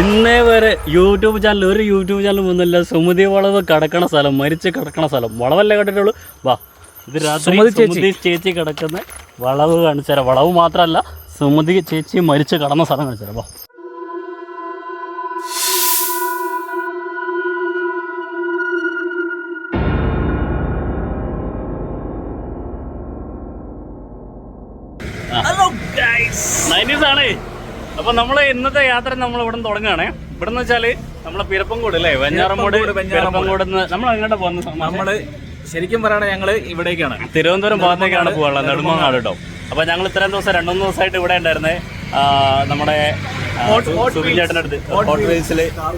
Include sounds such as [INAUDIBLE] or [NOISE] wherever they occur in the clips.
ഇന്നേ വരെ YouTube channel ഒരു യൂട്യൂബ് ചാനൽ ഒന്നുമില്ല. സുമതി വളവ് കിടക്കണ സ്ഥലം മരിച്ച് കിടക്കണ സ്ഥലം. വളവല്ലേ കണ്ടിട്ടുള്ളൂ? വാ ഇത് രാത്രി സുമതി ചേച്ചി. ചേച്ചി കിടക്കുന്ന വളവ് കാണിച്ചു തരാം. വളവ് മാത്രമല്ല സുമതി ചേച്ചി മരിച്ച് കടന്ന സ്ഥലം കാണിച്ചു തരാം. വാ. അപ്പൊ നമ്മളെ ഇന്നത്തെ യാത്ര നമ്മൾ ഇവിടെ നിന്ന് തുടങ്ങുകയാണ്. ഇവിടെ നിന്ന് വെച്ചാൽ നമ്മളെ പിരപ്പംകൂട് അല്ലേ? വെഞ്ഞാറമ്മോട് പിരപ്പങ്കോട് നമ്മൾ അങ്ങോട്ട് പോകുന്ന നമ്മൾ ശരിക്കും പറയണ ഞങ്ങൾ ഇവിടേക്കാണ്. തിരുവനന്തപുരം ഭാഗത്തേക്കാണ് പോകാനുള്ളത് നെടുമങ്ങാട് കേട്ടോ. അപ്പൊ ഞങ്ങൾ ഇത്രയും ദിവസം രണ്ടുമൂന്ന് ദിവസമായിട്ട് ഇവിടെ ഉണ്ടായിരുന്നേ. നമ്മുടെ സുബിൻ ചേട്ടന്റെ അടുത്ത് ഹോട്ട്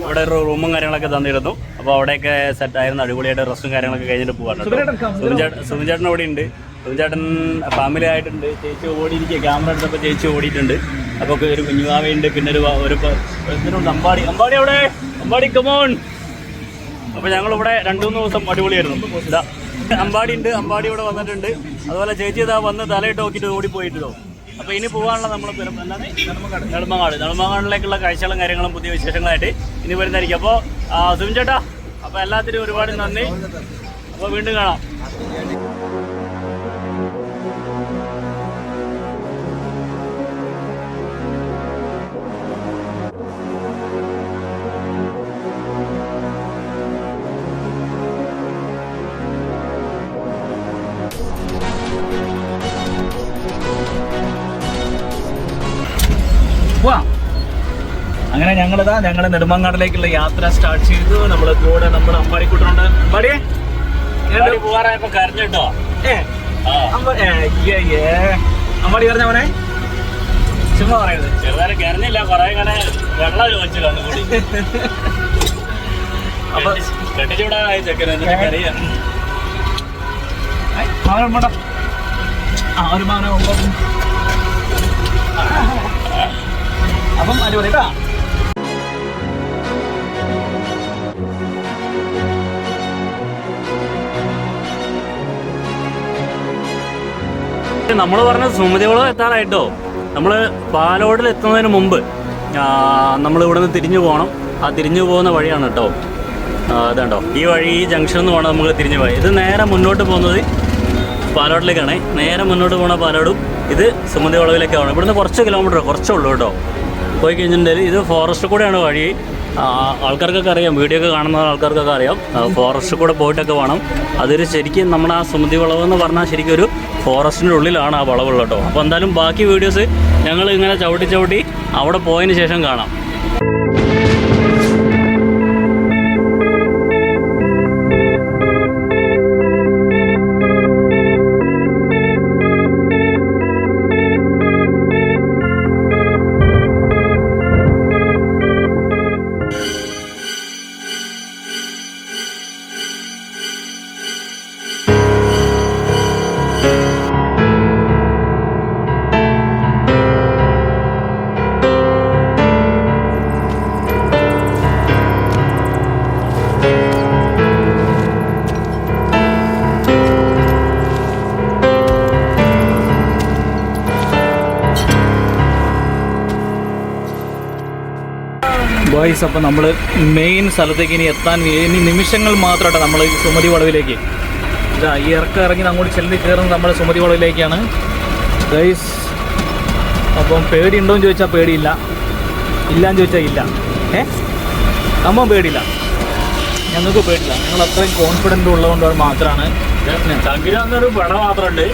ഇവിടെ ഒരു റൂമും കാര്യങ്ങളൊക്കെ തന്നിരുന്നു. അപ്പോൾ അവിടെയൊക്കെ സെറ്റ് ആയിരുന്നു അടിപൊളിയായിട്ട് റെസ്റ്റും കാര്യങ്ങളൊക്കെ കഴിഞ്ഞിട്ട് പോകാറുണ്ട് സുബിൻ ചേട്ടൻ സുബിൻ ചേട്ടൻ അവിടെ ഉണ്ട്. സുബിൻ ചേട്ടൻ ഫാമിലി ആയിട്ടുണ്ട് ചേച്ചി ഓടിയിരിക്കുക ക്യാമറ എടുത്തപ്പോൾ ചേച്ചി ഓടിയിട്ടുണ്ട്. അപ്പോൾ ഒരു കുഞ്ഞുവാവയുണ്ട് പിന്നെ ഒരു ഒരു അമ്പാടി. അമ്പാടി അവിടെ അമ്പാടി കമോൺ അപ്പൊ ഞങ്ങൾ ഇവിടെ രണ്ടു മൂന്ന് ദിവസം അടിപൊളിയായിരുന്നു. ഇതാ. അമ്പാടി ഉണ്ട്. അമ്പാടി ഇവിടെ വന്നിട്ടുണ്ട്. അതുപോലെ ചേച്ചി ഇതാ വന്ന് തലയിട്ട് നോക്കിയിട്ട് ഓടിപ്പോയിട്ടോ അപ്പൊ ഇനി പോകാനുള്ള നമ്മൾ നെടുമങ്ങാട്. നെടുമങ്ങാടിലേക്കുള്ള കാഴ്ചകളും കാര്യങ്ങളും പുതിയ വിശേഷങ്ങളായിട്ട് ഇനി വരുന്നതായിരിക്കും. അപ്പോൾ സുമിൻ ചേട്ടാ അപ്പൊ എല്ലാത്തിനും ഒരുപാട് നന്ദി. അപ്പോൾ വീണ്ടും കാണാം. ഞങ്ങളിതാ ഞങ്ങൾ നെടുമങ്ങാടിലേക്കുള്ള യാത്ര സ്റ്റാർട്ട് ചെയ്തു. നമ്മൾ കൂടെ നമ്മുടെ അമ്പാടിക്കൂട്ടുണ്ട് അമ്പാടി? പോവാറായപ്പോ കരഞ്ഞിട്ടോ? ഏ, അമ്പ- ഏ, ഏ, ഏ. അമ്പാടി പറഞ്ഞ മോനെ? ചുമ്മാ പറയുന്നത് ചെറുതായി കരഞ്ഞില്ല കൊറേ ഇങ്ങനെ വെള്ളം ചോദിച്ചു കണ്ണുകൂടി അപ്പൊ കെട്ടിച്ചൂടാനായി ചെക്കൻ എന്നിട്ട് കരയാ. മാവനെ വേണ്ട ആ ഒരു മാനം. അപ്പം അടിപൊളി കേട്ടാ. നമ്മൾ പറഞ്ഞ സുമതികളോ എത്താറായിട്ടോ? നമ്മൾ പാലോടിൽ എത്തുന്നതിന് മുമ്പ് നമ്മൾ ഇവിടെ നിന്ന് തിരിഞ്ഞു പോകണം. ആ തിരിഞ്ഞു പോകുന്ന വഴിയാണ് കേട്ടോ. അതുണ്ടോ ഈ വഴി ഈ ജംഗ്ഷനിൽ നിന്ന് പോകണം നമുക്ക് തിരിഞ്ഞു പോയി ഇത് നേരെ മുന്നോട്ട് പോകുന്നത് പാലോട്ടിലേക്കാണ്. നേരെ മുന്നോട്ട് പോകുന്ന പാലോടും ഇത് സുമതി വളവിലേക്കാണ്. ഇവിടുന്ന് കുറച്ച് കിലോമീറ്റർ കുറച്ചേ ഉള്ളൂ കേട്ടോ. പോയി കഴിഞ്ഞിട്ടുണ്ടെങ്കിൽ ഇത് ഫോറസ്റ്റ് കൂടെയാണ് വഴി. ആൾക്കാർക്കൊക്കെ അറിയാം. വീഡിയോ ഒക്കെ കാണുന്ന ആൾക്കാർക്കൊക്കെ അറിയാം. ഫോറസ്റ്റ് കൂടെ പോയിട്ടൊക്കെ വേണം. അതൊരു ശരിക്കും നമ്മുടെ ആ സുമതി വളവ് എന്ന് പറഞ്ഞാൽ ശരിക്കും ഒരു ഫോറസ്റ്റിന്റെ ഉള്ളിലാണ് ആ വളവുള്ളത് കേട്ടോ. അപ്പോൾ എന്തായാലും ബാക്കി വീഡിയോസ് ഞങ്ങൾ ഇങ്ങനെ ചവിട്ടി ചവിട്ടി അവിടെ പോയതിന് ശേഷം കാണാം. അപ്പോൾ നമ്മൾ മെയിൻ സ്ഥലത്തേക്ക് ഇനി എത്താൻ ഇനി നിമിഷങ്ങൾ മാത്രമായിട്ട് നമ്മൾ സുമതി വളവിലേക്ക്. ഇതാ ഈ ഇറക്കം ഇറങ്ങി അങ്ങോട്ട് ചെല്ലി കയറുന്നത് നമ്മൾ സുമതി വളവിലേക്കാണ്. ഗൈസ് അപ്പം പേടിയുണ്ടോ എന്ന് ചോദിച്ചാൽ പേടിയില്ല. ഇല്ലാന്ന് ചോദിച്ചാൽ ഇല്ല. ഏ? അമ്മ പേടിയില്ല. ഞങ്ങൾക്ക് പേടില്ല ഞങ്ങൾ അത്രയും കോൺഫിഡന്റ് ഉള്ളതുകൊണ്ട് മാത്രമാണ് പട മാത്രമുണ്ട്.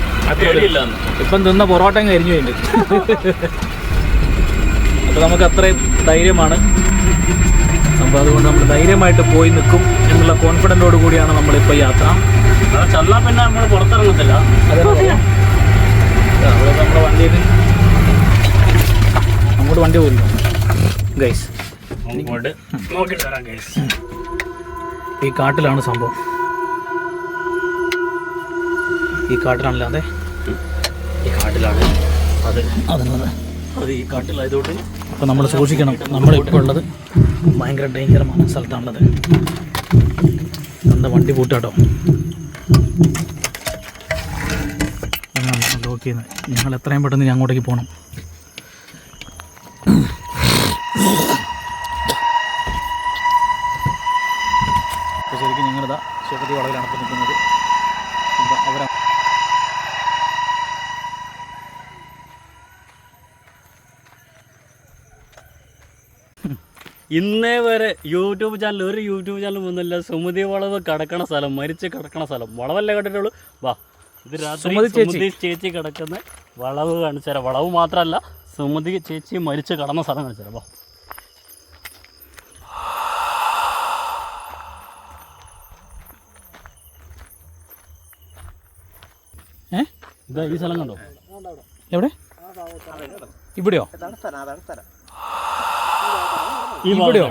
ഇപ്പം തിന്ന പൊറോട്ടയും കരിഞ്ഞു കഴിഞ്ഞിട്ട് അപ്പോൾ നമുക്ക് അത്രയും ധൈര്യമാണ്. അപ്പോൾ അതുകൊണ്ട് നമ്മൾ ധൈര്യമായിട്ട് പോയി നിൽക്കും എന്നുള്ള കോൺഫിഡന്റോട് കൂടിയാണ് നമ്മളിപ്പോൾ യാത്ര. ചെന്നാൽ പിന്നെ നമ്മൾ പുറത്തിറങ്ങത്തില്ല. അവിടെ നമ്മുടെ വണ്ടിയിൽ അങ്ങോട്ട് വണ്ടി പോയില്ല ഗൈസ് അങ്ങോട്ട് നോക്കിട്ട് വരാം കേസ് ഈ കാട്ടിലാണ് സംഭവം. ഈ കാട്ടിലാണല്ലാതെ ഈ കാട്ടിലാണ് അത്. അതിനത് അത്. ഈ കാട്ടിലായതുകൊണ്ട് അപ്പോൾ നമ്മൾ സൂക്ഷിക്കണം. നമ്മളിപ്പോൾ ഉള്ളത്. ഭയങ്കര ഡേഞ്ചറുമാണ് സ്ഥലത്താണുള്ളത്. എന്താ വണ്ടി പൂട്ടാട്ടോ? ലോക്ക് ചെയ്യുന്നത്. ഞങ്ങൾ എത്രയും പെട്ടെന്ന് അങ്ങോട്ടേക്ക് പോകണം അപ്പോൾ ശരിക്കും ഞങ്ങളിതാ സുഖതി വളവിലാണ് ഇപ്പോൾ നിൽക്കുന്നത്. അവരാ ഇന്നേ വരെ യൂട്യൂബ് ചാനൽ ഒരു യൂട്യൂബ് ചാനൽ ഒന്നുമില്ല സുമതി വളവ് കിടക്കണ സ്ഥലം മരിച്ച് കിടക്കണ സ്ഥലം. വളവല്ലേ കണ്ടിട്ടുള്ളൂ? വാ. ഇത് രാത്രി സുമതി ചേച്ചി. സുമതി ചേച്ചി കിടക്കുന്ന വളവ് കാണിച്ചു തരാം വളവ് മാത്രമല്ല സുമതി ചേച്ചി മരിച്ച് കിടന്ന സ്ഥലം കാണിച്ചു തരാം വാ. ഏ? ഇതാ ഈ സ്ഥലം കണ്ടോ? എവിടെ? ഇവിടെയോ? ഈ ഇവിടെയോ?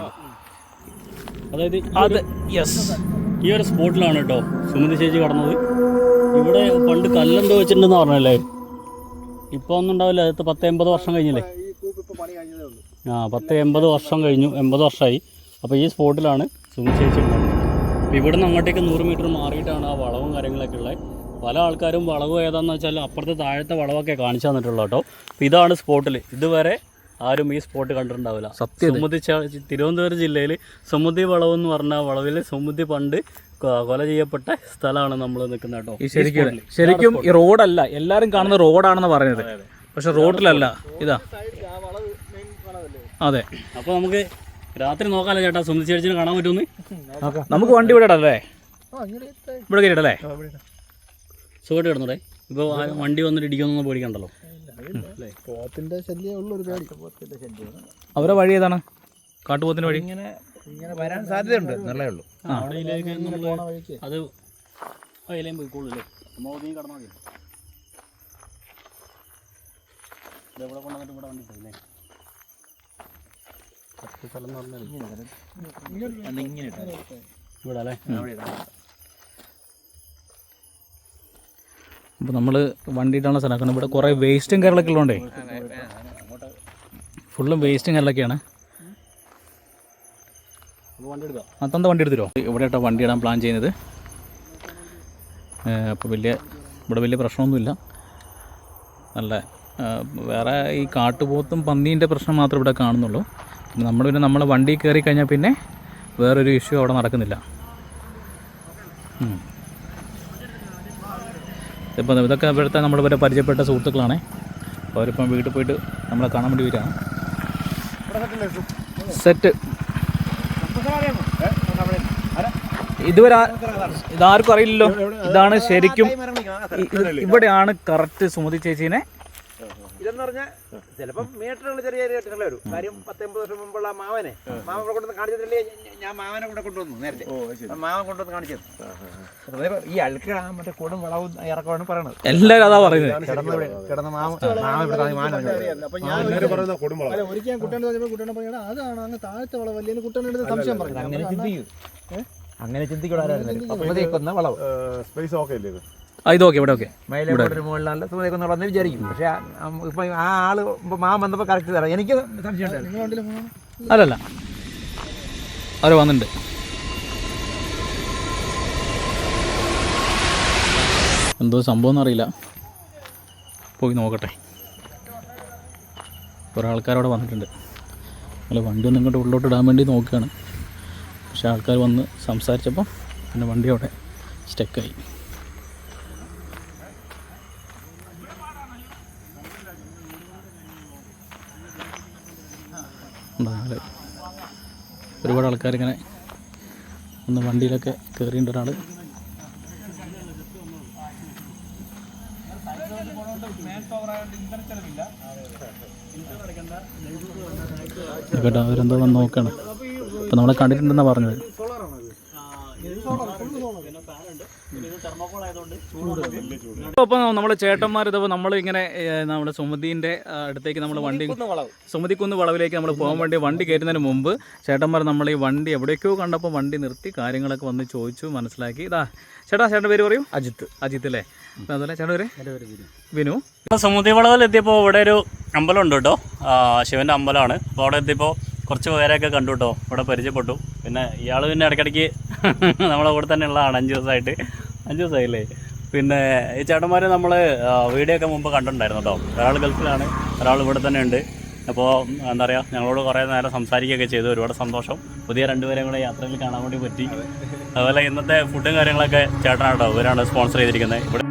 അതായത് അത് യെസ്. ഈ ഒരു സ്പോട്ടിലാണ് കേട്ടോ സുമതി ചേച്ചി കടന്നത്. ഇവിടെ പണ്ട് കല്ലെന്തോ വെച്ചിട്ടുണ്ടെന്ന് പറഞ്ഞല്ലേ? ഇപ്പൊ ഒന്നും ഉണ്ടാവില്ല. അത് പത്ത് എൺപത് വർഷം കഴിഞ്ഞില്ലേ? ആ പത്ത് എൺപത് വർഷം കഴിഞ്ഞു. എൺപത് വർഷമായി അപ്പോൾ ഈ സ്പോട്ടിലാണ് സുമതി ചേച്ചി ഉണ്ടാകുന്നത് അപ്പോൾ ഇവിടുന്ന് അങ്ങോട്ടേക്ക് നൂറ് മീറ്റർ മാറിയിട്ടാണ് ആ വളവും കാര്യങ്ങളൊക്കെ ഉള്ളത്. പല ആൾക്കാരും വളവ് ഏതാണെന്ന് വെച്ചാൽ അപ്പുറത്തെ താഴത്തെ വളവൊക്കെ കാണിച്ചു തന്നിട്ടുള്ളൂ കേട്ടോ. അപ്പോൾ ഇതാണ് സ്പോട്ടിൽ ഇതുവരെ ആരും ഈ സ്പോട്ട് കണ്ടിട്ടുണ്ടാവില്ല. ച- തിരുവനന്തപുരം ജില്ലയിൽ സുമതി വളവ് എന്ന് പറഞ്ഞ വളവിൽ സുമതി പണ്ട് കൊല ചെയ്യപ്പെട്ട സ്ഥലമാണ് നമ്മൾ നിൽക്കുന്നത് കേട്ടോ. ശരിക്കും ശരിക്കും ഈ റോഡല്ല. എല്ലാവരും കാണുന്ന റോഡാണെന്ന് പറയുന്നത്. പക്ഷെ റോഡിലല്ല ഇതാ. അതെ. അപ്പോൾ നമുക്ക് രാത്രി നോക്കാല്ലോ ചേട്ടാ. സുന്ദി ചേച്ചിനെ കാണാൻ പറ്റുമെന്ന്? നമുക്ക് വണ്ടി ഇവിടെ ഇടല്ലേ ഇവിടെ കയറിയിടല്ലേ സുഖമായിട്ട് കിടന്നൂടെ. ഇപ്പൊ വണ്ടി വന്നിട്ട് ഇടിക്കുന്നു പേടിക്കണ്ടല്ലോ. പോത്തിന്റെ ശല്യം ഉള്ള ഒരു പേടി. പോത്തിന്റെ ശല്യമാണ് അവരെ വഴി ഏതാണ്? കാട്ടുപോത്തിന്റെ വഴി? ഇങ്ങനെ ഇങ്ങനെ വരാൻ സാധ്യതയുണ്ട്. നല്ലേ ഉള്ളൂ. അവിടെ അത് അതിലേയും പോയിക്കോളൂല്ലേ നമ്മൾ നീ കടന്നാൽ മതി. ഇത് എവിടെ കൊണ്ടുവന്നിട്ട് ഇവിടെ വന്നിട്ടില്ലേ പത്ത് സ്ഥലം എന്ന് പറഞ്ഞാൽ ഇങ്ങനെ ഇട്ടാൽ ഇവിടെ അല്ലേ അപ്പോൾ നമ്മൾ വണ്ടിയിട്ടാണ് സ്ഥലം കാരണം ഇവിടെ കുറേ വേസ്റ്റും കാര്യങ്ങളൊക്കെ ഉള്ളതുകൊണ്ടേ. ഫുള്ളും വേസ്റ്റും കാര്യങ്ങളൊക്കെയാണ്. അത്തന്ത വണ്ടി എടുത്തിരോ ഇവിടെ ആയിട്ടോ വണ്ടി ഇടാൻ പ്ലാൻ ചെയ്യുന്നത്. അപ്പോൾ വലിയ ഇവിടെ വലിയ പ്രശ്നമൊന്നുമില്ല. നല്ല വേറെ ഈ കാട്ടുപോത്തും പന്നീന്റെ പ്രശ്നം മാത്രം ഇവിടെ കാണുന്നുള്ളൂ. നമ്മൾ പിന്നെ നമ്മൾ വണ്ടി കയറി കഴിഞ്ഞാൽ പിന്നെ വേറൊരു ഇഷ്യൂ അവിടെ നടക്കുന്നില്ല. ഇപ്പം ഇതൊക്കെ ഇവിടുത്തെ നമ്മുടെ ഇവരെ പരിചയപ്പെട്ട സുഹൃത്തുക്കളാണ്. അവരിപ്പം വീട്ടിൽ പോയിട്ട് നമ്മളെ കാണാൻ വേണ്ടി വരികയാണ്. സെറ്റ്. ഇതുവരെ ഇതാർക്കും അറിയില്ലല്ലോ. ഇതാണ് ശരിക്കും ഇവിടെയാണ് കറക്റ്റ് സുമതി ചേച്ചീനെ. ഇതെന്ന് പറഞ്ഞാൽ ചിലപ്പം മീറ്ററുകൾ ചെറിയ ചെറിയ കെട്ടിടങ്ങളേ വരും. കാര്യം പത്തൊമ്പത് വർഷം മുമ്പുള്ള ആ മാവനെ മാവൻ ഇവിടെ കൊണ്ടുവന്ന് കാണിച്ചിട്ടില്ലേ ഞാൻ മാവനെ കൂടെ കൊണ്ടുവന്നു നേരത്തെ. മാവൻ കൊണ്ടുവന്ന് കാണിച്ചത് ഈ അഴുക്ക് മറ്റേ കൂടും വളവും ഇറക്കമാണ് പറയണത്. എല്ലാവരും അതാ പറയുന്നത്. കിടന്ന് മാവൻ മാവൻ ഇവിടെ മാവൻ ഒരിക്കൽ പറഞ്ഞാൽ അതാണ് അങ്ങ് താഴത്തെ വളവ് അല്ലെങ്കിൽ കുട്ടേണ്ട സംശയം പറഞ്ഞു. അങ്ങനെ ചിന്തിക്കൂ. അങ്ങനെ ചിന്തിക്കൂടായിരുന്നു സുമതിയൊക്കൊന്ന വളവ്. സ്പേസ് ഓക്കെ അല്ലേ ഇത്? ഇത് ഓക്കെ ഇവിടെ ഓക്കെ. മയിലോട്ടൊരു മുകളിലല്ല സുമതിയൊക്കൊന്ന വളവെന്ന് വിചാരിക്കും. പക്ഷെ ഇപ്പൊ ആ ആൾ ഇപ്പൊ മാവൻ വന്നപ്പോൾ കറക്റ്റ് തരാം എനിക്ക് സംശയം അല്ലല്ല. അവർ വന്നിട്ടുണ്ട്. എന്തോ സംഭവം എന്നറിയില്ല പോയി നോക്കട്ടെ. കുറേ ആൾക്കാരവിടെ വന്നിട്ടുണ്ട്. അല്ല വണ്ടി ഒന്നും ഇങ്ങോട്ട് ഉള്ളോട്ട് ഇടാൻ വേണ്ടി നോക്കുകയാണ്. പക്ഷേ ആൾക്കാർ വന്ന് സംസാരിച്ചപ്പോൾ പിന്നെ വണ്ടി അവിടെ സ്റ്റക്കായി ഉണ്ടാകുന്നത് ഒരുപാട് ആൾക്കാരിങ്ങനെ ഒന്ന് വണ്ടിയിലൊക്കെ കയറിയിട്ടുണ്ട് ഒരാൾ കേട്ടോ അവരെന്തോ വന്ന് നോക്കണം. അപ്പം നമ്മളെ കണ്ടിട്ടുണ്ടെന്നാണ് പറഞ്ഞത്. അപ്പോൾ നമ്മളെ ചേട്ടന്മാർ ഇതപ്പോൾ നമ്മൾ ഇങ്ങനെ നമ്മുടെ സുമതിന്റെ അടുത്തേക്ക് നമ്മൾ വണ്ടി സുമതിക്കുന്ന് വളവിലേക്ക് നമ്മൾ പോകാൻ വേണ്ടി വണ്ടി കയറ്റുന്നതിന് മുമ്പ് ചേട്ടന്മാർ നമ്മൾ ഈ വണ്ടി എവിടേക്കോ കണ്ടപ്പോൾ വണ്ടി നിർത്തി കാര്യങ്ങളൊക്കെ വന്ന് ചോദിച്ചു മനസ്സിലാക്കി. ഇതാ ചേട്ടാ ചേട്ടന്റെ പേര് പറയൂ? അജിത്ത്. അജിത്ത് അല്ലേ? അതല്ലേ? അതുപോലെ ചേട്ടൻ പേര് വിനു. ഇപ്പോൾ സുമതി വളവിൽ എത്തിയപ്പോൾ ഇവിടെ ഒരു അമ്പലം ഉണ്ട് കേട്ടോ. ശിവന്റെ അമ്പലമാണ്. അപ്പോൾ അവിടെ എത്തിയപ്പോൾ കുറച്ച് പേരെയൊക്കെ കണ്ടു കേട്ടോ. ഇവിടെ പരിചയപ്പെട്ടു. പിന്നെ ഇയാൾ പിന്നെ ഇടയ്ക്കിടയ്ക്ക് [LAUGHS] നമ്മളെ കൂടെ തന്നെ ഉള്ളതാണ് അഞ്ച് ദിവസമായിട്ട്. അഞ്ച് ദിവസമായില്ലേ? പിന്നെ ഈ ചേട്ടന്മാരെ നമ്മൾ വീഡിയോ ഒക്കെ മുമ്പ് കണ്ടിട്ടുണ്ടായിരുന്നു കേട്ടോ ഒരാൾ ഗൾഫിലാണ് ഒരാൾ ഇവിടെ തന്നെ ഉണ്ട്. അപ്പോൾ എന്താ പറയുക ഞങ്ങളോട് കുറേ നേരം സംസാരിക്കുകയൊക്കെ ചെയ്തു. ഒരുപാട് സന്തോഷം. പുതിയ രണ്ടുപേരെയും കൂടെ യാത്രയിൽ കാണാൻ വേണ്ടി പറ്റി. അതുപോലെ ഇന്നത്തെ ഫുഡും കാര്യങ്ങളൊക്കെ ചേട്ടനാട്ടോ ഇവരാണ് സ്പോൺസർ ചെയ്തിരിക്കുന്നത്. ഇവിടെ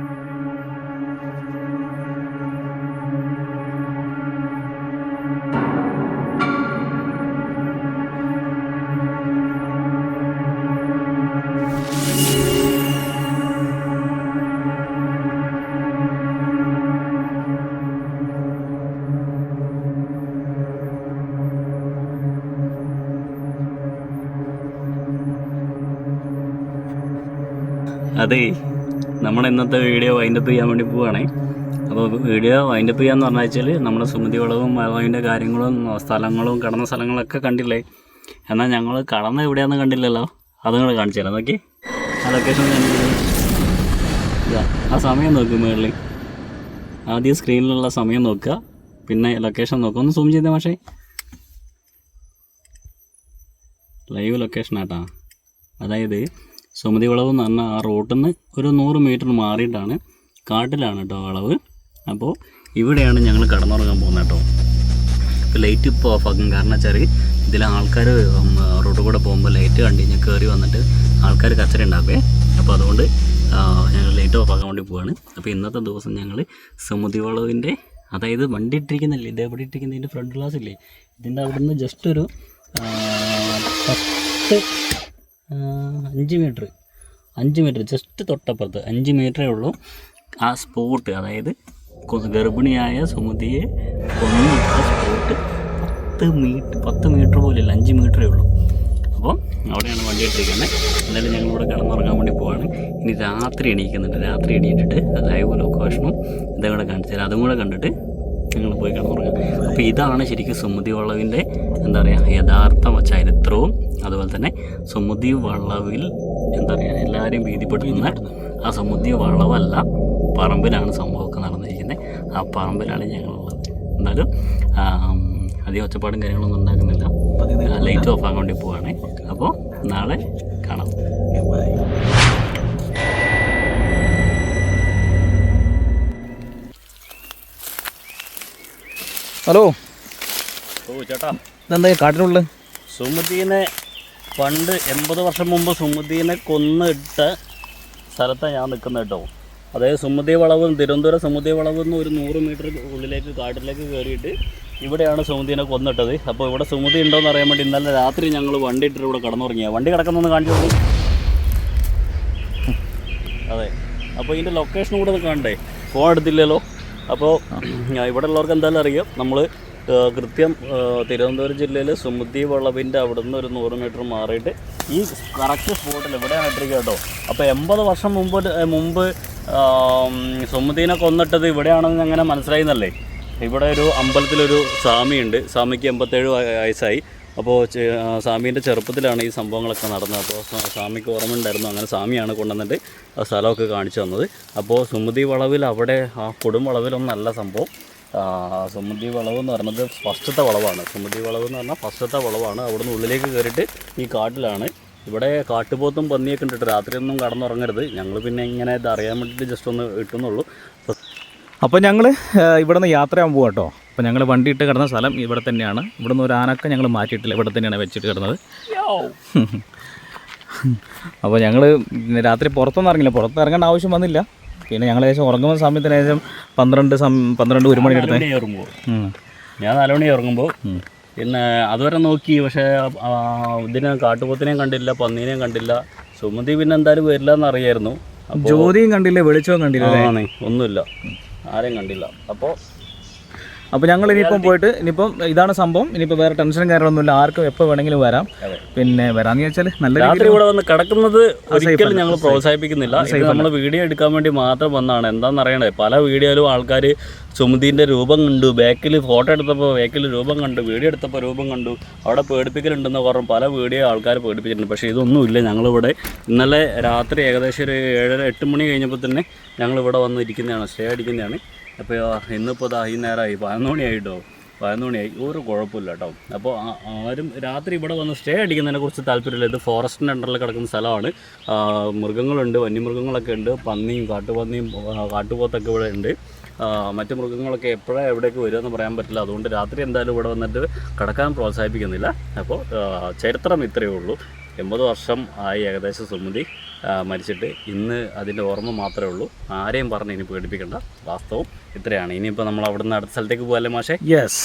അതെ നമ്മൾ ഇന്നത്തെ വീഡിയോ വൈൻഡപ്പ് ചെയ്യാൻ വേണ്ടി പോവുകയാണേ. അപ്പോൾ വീഡിയോ വൈൻഡപ്പ് ചെയ്യാന്ന് പറഞ്ഞാൽ വെച്ചാൽ നമ്മുടെ സുമതി വളവും അതിന്റെ കാര്യങ്ങളും സ്ഥലങ്ങളും കടന്ന സ്ഥലങ്ങളൊക്കെ കണ്ടില്ലേ? എന്നാൽ ഞങ്ങൾ കടന്ന എവിടെയാണെന്ന് കണ്ടില്ലല്ലോ? അത് നിങ്ങൾ കാണിച്ചു തരാം. നോക്കി. ആ ലൊക്കേഷൻ ആ സമയം നോക്കും മുകളിൽ ആദ്യം സ്ക്രീനിലുള്ള സമയം നോക്കുക. പിന്നെ ലൊക്കേഷൻ നോക്കുക ഒന്ന് സൂം ചെയ്തേ പക്ഷേ ലൈവ് ലൊക്കേഷൻ ആട്ടാ. അതായത് സുമതി വളവ് എന്ന് പറഞ്ഞാൽ ആ റോട്ടിൽ നിന്ന് ഒരു നൂറ് മീറ്റർ മാറിയിട്ടാണ് കാട്ടിലാണ് കേട്ടോ വളവ്. അപ്പോൾ ഇവിടെയാണ് ഞങ്ങൾ കടന്നുറങ്ങാൻ പോകുന്നത് കേട്ടോ. ലൈറ്റ് ഇപ്പോൾ ഓഫാക്കും കാരണം വെച്ചാൽ ഇതിൽ ആൾക്കാർ റോഡിൽ കൂടെ പോകുമ്പോൾ ലൈറ്റ് കണ്ടു കഴിഞ്ഞാൽ കയറി വന്നിട്ട് ആൾക്കാർ കച്ചറ ഉണ്ടാക്കുവേ അപ്പോൾ അതുകൊണ്ട് ഞങ്ങൾ ലൈറ്റ് ഓഫാക്കാൻ വേണ്ടി പോവാണ്. അപ്പോൾ ഇന്നത്തെ ദിവസം ഞങ്ങൾ സുമതി വളവിന്റെ അതായത് വണ്ടി ഇട്ടിരിക്കുന്നില്ലേ ഇത് എവിടെ ഇട്ടിരിക്കുന്നതിന്റെ ഫ്രണ്ട് ഗ്ലാസ് ഇല്ലേ? ഇതിന്റെ അവിടുന്ന് ജസ്റ്റ് ഒരു പത്ത് അഞ്ച് മീറ്റർ. അഞ്ച് മീറ്റർ ജസ്റ്റ് തൊട്ടപ്പുറത്ത്. അഞ്ച് മീറ്ററേ ഉള്ളൂ. ആ സ്പോട്ട് അതായത് ഗർഭിണിയായ സുമതിയെ കൊന്നിട്ട സ്പോട്ട് പത്ത് മീറ്റർ പത്ത് മീറ്റർ പോലെയല്ല അഞ്ച് മീറ്ററേ ഉള്ളൂ. അപ്പോൾ അവിടെയാണ് വണ്ടി ഇട്ടിരിക്കുന്നത്. എന്തായാലും ഞങ്ങളിവിടെ കിടന്നുറങ്ങാൻ വേണ്ടി പോവാണ്. ഇനി രാത്രി എണീക്കുന്നുണ്ട്. രാത്രി എണീറ്റിട്ട് ലൈവ് ലൊക്കേഷനും ഇതും കൂടെ കാണിച്ചാൽ അതും കൂടെ കണ്ടിട്ട് ഞങ്ങൾ പോയി കിടന്നുറങ്ങുക. അപ്പോൾ ഇതാണ് ശരിക്കും സുമതി വളവിന്റെ എന്താ പറയുക യഥാർത്ഥ ചരിത്രവും അതുപോലെ തന്നെ സുമതി വളവിൽ എന്താ പറയുക എല്ലാവരെയും ഭീതിപ്പെടുത്തുന്ന ആ സുമതി വളവല്ല പറമ്പിലാണ് സംഭവമൊക്കെ നടന്നിരിക്കുന്നത്. ആ പറമ്പിലാണ് ഞങ്ങളുള്ളത്. എന്തായാലും അധികം ഒച്ചപ്പാടും കാര്യങ്ങളൊന്നും ഉണ്ടാക്കുന്നില്ല. ലൈറ്റ് ഓഫ് ആക്കാൻ വേണ്ടി പോവാണ്. അപ്പോൾ നാളെ ഹലോ. ഓ ചേട്ടാ. ഇതെന്താ കാട്ടിലുള്ള സുമതിനെ പണ്ട് എൺപത് വർഷം മുമ്പ് സുമതിനെ കൊന്നിട്ട സ്ഥലത്താണ് ഞാൻ നിൽക്കുന്നത് കേട്ടോ. അതായത് സുമതി വളവ് തിരുവനന്തപുരം സുമതി വളവ് നിന്ന് ഒരു നൂറ് മീറ്റർ ഉള്ളിലേക്ക് കാട്ടിലേക്ക് കയറിയിട്ട് ഇവിടെയാണ് സുമതിനെ കൊന്നിട്ടത്. അപ്പോൾ ഇവിടെ സുമതി ഉണ്ടോയെന്ന് അറിയാൻ വേണ്ടി ഇന്നലെ രാത്രി ഞങ്ങൾ വണ്ടി ഇട്ടിട്ട് ഇവിടെ കടന്നുറങ്ങിയ. വണ്ടി കിടക്കുന്നൊന്ന് കാണിച്ചു കൊടുക്കും അതെ. അപ്പോൾ ഇതിന്റെ ലൊക്കേഷൻ കൂടെ ഒന്ന് കാണണ്ടേ? ഫോൺ എടുത്തില്ലല്ലോ. അപ്പോൾ ഇവിടെ ഉള്ളവർക്ക് എന്തായാലും അറിയാം. നമ്മൾ കൃത്യം തിരുവനന്തപുരം ജില്ലയിൽ സുമുദ്ധി വളവിന്റെ അവിടെ നിന്ന് ഒരു നൂറ് മീറ്റർ മാറിയിട്ട് ഈ കറക്റ്റ് സ്പോട്ടിൽ എവിടെയാണ് ഇട്ടിരിക്കുക കേട്ടോ. അപ്പോൾ എൺപത് വർഷം മുമ്പ് മുമ്പ് ഉം, കൊന്നിട്ടത് ഇവിടെയാണെന്ന് അങ്ങനെ മനസ്സിലായിന്നല്ലേ? ഇവിടെ ഒരു അമ്പലത്തിലൊരു സ്വാമിയുണ്ട്. സ്വാമിക്ക് എൺപത്തേഴ് വയ- വയസ്സായി. അപ്പോൾ സ്വാമീന്റെ ചെറുപ്പത്തിലാണ് ഈ സംഭവങ്ങളൊക്കെ നടന്നത്. അപ്പോൾ സ്വാമിക്ക് ഓർമ്മ ഉണ്ടായിരുന്നു അങ്ങനെ സ്വാമിയാണ് കൊണ്ടുവന്നിട്ട് സ്ഥലമൊക്കെ കാണിച്ചു തന്നത്. അപ്പോൾ സുമതി വളവിൽ അവിടെ ആ കൊടും വളവിലൊന്നല്ല സംഭവം. സുമതി വളവ് എന്ന് പറയുന്നത് ഫസ്റ്റത്തെ വളവാണ്. സുമതി വളവ് എന്ന് പറഞ്ഞാൽ ഫസ്റ്റത്തെ വളവാണ്. അവിടെ നിന്ന് ഉള്ളിലേക്ക് കയറിയിട്ട് ഈ കാട്ടിലാണ്. ഇവിടെ കാട്ടുപോത്തും പന്നിയൊക്കെ ഉണ്ട് രാത്രിയൊന്നും കടന്നുറങ്ങരുത്. ഞങ്ങൾ പിന്നെ ഇങ്ങനെ ഇത് അറിയാൻ വേണ്ടിയിട്ട് ജസ്റ്റ് ഒന്ന് ഇട്ടുന്നുള്ളൂ. അപ്പോൾ ഞങ്ങൾ ഇവിടെ നിന്ന് യാത്രയാകുമ്പോൾ കേട്ടോ. അപ്പോൾ ഞങ്ങൾ വണ്ടി ഇട്ട് കിടന്ന സ്ഥലം ഇവിടെ തന്നെയാണ്. ഇവിടെ നിന്ന് ഒരു ആനക്ക ഞങ്ങൾ മാറ്റിയിട്ടില്ല. ഇവിടെ തന്നെയാണ് വെച്ചിട്ട് കിടന്നത്. അപ്പോൾ ഞങ്ങൾ രാത്രി പുറത്തൊന്നും ഇറങ്ങില്ല. പുറത്ത് ഇറങ്ങേണ്ട ആവശ്യം വന്നില്ല. പിന്നെ ഞങ്ങൾ ഏകദേശം ഉറങ്ങുന്ന സമയത്തിന് ഏകദേശം പന്ത്രണ്ട് പന്ത്രണ്ട് ഒരു മണി ഞാൻ നാലുമണി ഇറങ്ങുമ്പോൾ പിന്നെ അതുവരെ നോക്കി. പക്ഷേ ഇതിനെ കാട്ടുപോത്തിനെയും കണ്ടില്ല പന്നീനെയും കണ്ടില്ല. സുമതി പിന്നെ എന്തായാലും വരില്ല എന്നറിയായിരുന്നു ജ്യോതിയും കണ്ടില്ല വെളിച്ചവും കണ്ടില്ല ഒന്നുമില്ല. ആരെയും കണ്ടില്ല. അപ്പോൾ അപ്പോൾ ഞങ്ങൾ ഇനിയിപ്പം പോയിട്ട് ഇനിയിപ്പം ഇതാണ് സംഭവം. ഇനിയിപ്പോൾ വേറെ ടെൻഷനും കാര്യങ്ങളൊന്നുമില്ല. ആർക്കും എപ്പോൾ വേണമെങ്കിലും വരാം. പിന്നെ വരാന്ന് ചോദിച്ചാൽ നല്ല രാത്രി ഇവിടെ വന്ന് കിടക്കുന്നത് ഒരിക്കലും ഞങ്ങൾ പ്രോത്സാഹിപ്പിക്കുന്നില്ല. നമ്മൾ വീഡിയോ എടുക്കാൻ വേണ്ടി മാത്രം വന്നാണ്. എന്താണെന്ന് അറിയണേ പല വീഡിയോയിലും ആൾക്കാർ സുമതിന്റെ രൂപം കണ്ടു ബാക്കിൽ ഫോട്ടോ എടുത്തപ്പോൾ ബാക്കിൽ രൂപം കണ്ടു വീഡിയോ എടുത്തപ്പോൾ രൂപം കണ്ടു. അവിടെ പേടിപ്പിക്കലുണ്ടെന്ന് പറഞ്ഞു പല വീഡിയോ ആൾക്കാർ പേടിപ്പിച്ചിട്ടുണ്ട്. പക്ഷേ ഇതൊന്നുമില്ല ഞങ്ങളിവിടെ ഇന്നലെ രാത്രി ഏകദേശം ഒരു ഏഴര എട്ട് മണി കഴിഞ്ഞപ്പോൾ തന്നെ ഞങ്ങളിവിടെ വന്ന് ഇരിക്കുന്നതാണ് സ്റ്റേ അടിക്കുന്നതാണ്. അപ്പോൾ ഇന്നിപ്പോൾ ദാ ഈ നേരമായി പതിനൊന്ന് മണിയായിട്ടോ? പതിനൊന്ന് മണിയായി. ഒരു കുഴപ്പമില്ല കേട്ടോ അപ്പോൾ ആരും രാത്രി ഇവിടെ വന്ന് സ്റ്റേ അടിക്കുന്നതിനെ കുറിച്ച് താല്പര്യമില്ല. ഇത് ഫോറസ്റ്റിന്റെ അണ്ടറിൽ കിടക്കുന്ന സ്ഥലമാണ്. മൃഗങ്ങളുണ്ട് വന്യമൃഗങ്ങളൊക്കെ ഉണ്ട്. പന്നിയും കാട്ടുപന്നിയും കാട്ടുപോത്തൊക്കെ ഇവിടെ ഉണ്ട്. മറ്റു മൃഗങ്ങളൊക്കെ എപ്പോഴാണ് എവിടേക്ക് വരുമെന്ന് പറയാൻ പറ്റില്ല. അതുകൊണ്ട് രാത്രി എന്തായാലും ഇവിടെ വന്നിട്ട് കിടക്കാൻ പ്രോത്സാഹിപ്പിക്കുന്നില്ല. അപ്പോൾ ചരിത്രം ഇത്രയേ ഉള്ളൂ. എൺപത് വർഷം ആയി ഏകദേശം സുമതി. മരിച്ചിട്ട് ഇന്ന് അതിന്റെ ഓർമ്മ മാത്രമേ ഉള്ളൂ. ആരെയും പറഞ്ഞ് ഇനി പേടിപ്പിക്കേണ്ട. വാസ്തവം ഇത്രയാണ്. ഇനിയിപ്പോൾ നമ്മൾ അവിടുന്ന് അടുത്ത സ്ഥലത്തേക്ക് പോകാല്ലേ മാഷേ? യെസ്